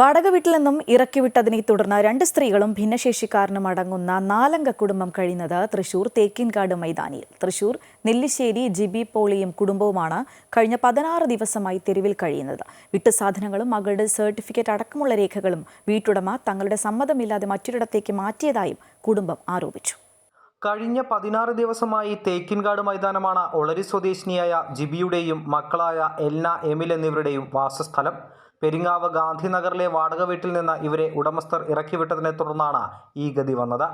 വാടക വീട്ടിൽ നിന്നും ഇറക്കിവിട്ടതിനെ തുടർന്ന് രണ്ട് സ്ത്രീകളും ഭിന്നശേഷിക്കാരനും അടങ്ങുന്ന നാലംഗ കുടുംബം കഴിയുന്നത് തൃശൂർ തേക്കിൻകാട് മൈതാനിയിൽ. തൃശൂർ നെല്ലിശ്ശേരി ജിബി പോളിയും കുടുംബവുമാണ് കഴിഞ്ഞ പതിനാറ് ദിവസമായി തെരുവിൽ കഴിയുന്നത്. വിട്ടു സാധനങ്ങളും മകളുടെ സർട്ടിഫിക്കറ്റ് അടക്കമുള്ള രേഖകളും വീട്ടുടമ തങ്ങളുടെ സമ്മതമില്ലാതെ മറ്റൊരിടത്തേക്ക് മാറ്റിയതായും കുടുംബം ആരോപിച്ചു. കഴിഞ്ഞ പതിനാറ് ദിവസമായി തേക്കിൻകാട് മൈതാനമാണ് ഒളരി സ്വദേശിനിയായ ജിബിയുടെയും മക്കളായ എൽന എമിൽ എന്നിവരുടെയും വാസസ്ഥലം. പെരിങ്ങാവ് ഗാന്ധിനഗറിലെ വാടക വീട്ടിൽ നിന്ന് ഇവരെ ഉടമസ്ഥർ ഇറക്കിവിട്ടതിനെ തുടർന്നാണ് ഈ ഗതി വന്നത്.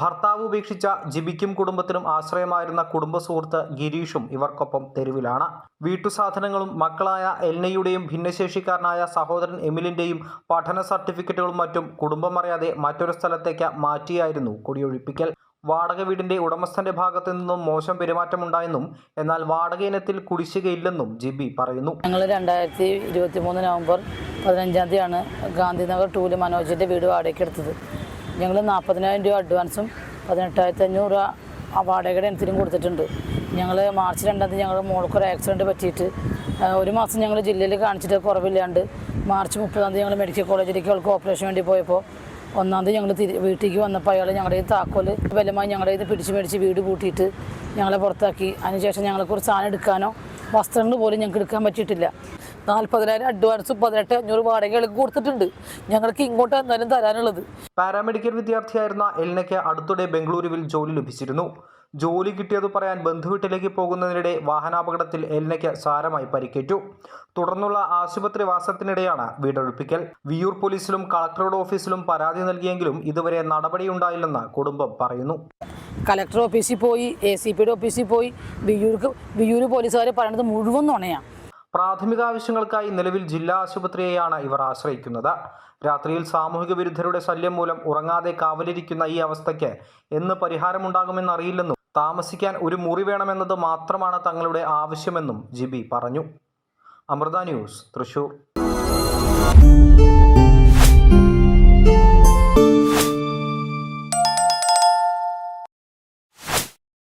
ഭർത്താവ് ഉപേക്ഷിച്ച ജിബിക്കും കുടുംബത്തിനും ആശ്രയമായിരുന്ന കുടുംബ സുഹൃത്ത് ഗിരീഷും ഇവർക്കൊപ്പം തെരുവിലാണ്. വീട്ടുസാധനങ്ങളും മക്കളായ എൽനയുടെയും ഭിന്നശേഷിക്കാരനായ സഹോദരൻ എമിലിന്റെയും പഠന സർട്ടിഫിക്കറ്റുകളും മറ്റും കുടുംബം അറിയാതെ മറ്റൊരു സ്ഥലത്തേക്ക് മാറ്റിയായിരുന്നു കുടിയൊഴിപ്പിക്കൽ. വാടക വീടിന്റെ ഉടമസ്ഥന്റെ ഭാഗത്തു നിന്നും മോശം പെരുമാറ്റമുണ്ടായെന്നും എന്നാൽ വാടക ഇനത്തിൽ കുടിശ്ശികയില്ലെന്നും ജിബി പറയുന്നു. ഞങ്ങൾ രണ്ടായിരത്തി ഇരുപത്തി മൂന്ന് നവംബർ പതിനഞ്ചാം തീയതിയാണ് ഗാന്ധിനഗർ ടൂൽ മനോജിന്റെ വീട് വാടകയ്ക്ക് എടുത്തത്. ഞങ്ങൾ നാൽപ്പതിനായിരം രൂപ അഡ്വാൻസും പതിനെട്ടായിരത്തി അഞ്ഞൂറ് രൂപ ആ വാടകയുടെ ഇനത്തിലും കൊടുത്തിട്ടുണ്ട്. ഞങ്ങൾ മാർച്ച് രണ്ടാം തീയതി ഞങ്ങൾ മോൾക്കൊരു ആക്സിഡന്റ് പറ്റിയിട്ട് ഒരു മാസം ഞങ്ങൾ ജില്ലയിൽ കാണിച്ചിട്ട് കുറവില്ലാണ്ട് മാർച്ച് മുപ്പതാം തീയതി ഞങ്ങൾ മെഡിക്കൽ കോളേജിലേക്ക് അവൾക്ക് ഓപ്പറേഷൻ വേണ്ടി പോയപ്പോൾ ഒന്നാം തീയതി ഞങ്ങൾ തിരി വീട്ടിലേക്ക് വന്നപ്പോൾ അയാൾ ഞങ്ങളുടെ താക്കോൽ ബലമായി ഞങ്ങളുടെ ഇത് പിടിച്ച് മേടിച്ച് വീട് പൂട്ടിയിട്ട് ഞങ്ങളെ പുറത്താക്കി. അതിനുശേഷം ഞങ്ങളെ ഒരു സാധനം എടുക്കാനോ വസ്ത്രങ്ങൾ പോലും ഞങ്ങൾക്ക് എടുക്കാൻ പറ്റിയിട്ടില്ല. നാൽപ്പതിനായിരം അഡ്വാൻസ് പതിനെട്ട് അഞ്ഞൂറ് വാടകകൾക്ക് കൊടുത്തിട്ടുണ്ട്. ഞങ്ങൾക്ക് ഇങ്ങോട്ട് എന്തായാലും തരാനുള്ളത്. പാരാമെഡിക്കൽ വിദ്യാർത്ഥിയായിരുന്ന എൽനയ്ക്ക് അടുത്തിടെ ബംഗളൂരുവിൽ ജോലി ലഭിച്ചിരുന്നു. ജോലി കിട്ടിയത് പറയാൻ ബന്ധുവീട്ടിലേക്ക് പോകുന്നതിനിടെ വാഹനാപകടത്തിൽ എൽനയ്ക്ക് സാരമായി പരിക്കേറ്റു. തുടർന്നുള്ള ആശുപത്രി വാസത്തിനിടെയാണ് വീടൊഴിപ്പിക്കൽ. വിയൂർ പോലീസിലും കളക്ടറുടെ ഓഫീസിലും പരാതി നൽകിയെങ്കിലും ഇതുവരെ നടപടിയുണ്ടായില്ലെന്ന് കുടുംബം പറയുന്നു. കളക്ടർ ഓഫീസിൽ പോയി എ സി പിയുടെ ഓഫീസിൽ പോയി. വിയൂർക്ക് വിയൂർ പോലീസുകാർ പറയുന്നത് മുഴുവൻ നുണയാണ് പ്രാഥമിക ആവശ്യങ്ങൾക്കായി നിലവിൽ ജില്ലാ ആശുപത്രിയെയാണ് ഇവർ ആശ്രയിക്കുന്നത്. രാത്രിയിൽ സാമൂഹിക വിരുദ്ധരുടെ ശല്യം മൂലം ഉറങ്ങാതെ കാവലിരിക്കുന്ന ഈ അവസ്ഥയ്ക്ക് എന്ന് പരിഹാരമുണ്ടാകുമെന്നറിയില്ലെന്നും താമസിക്കാൻ ഒരു മുറി വേണമെന്നത് മാത്രമാണ് തങ്ങളുടെ ആവശ്യമെന്നും ജിബി പറഞ്ഞു. അമൃത ന്യൂസ് തൃശൂർ.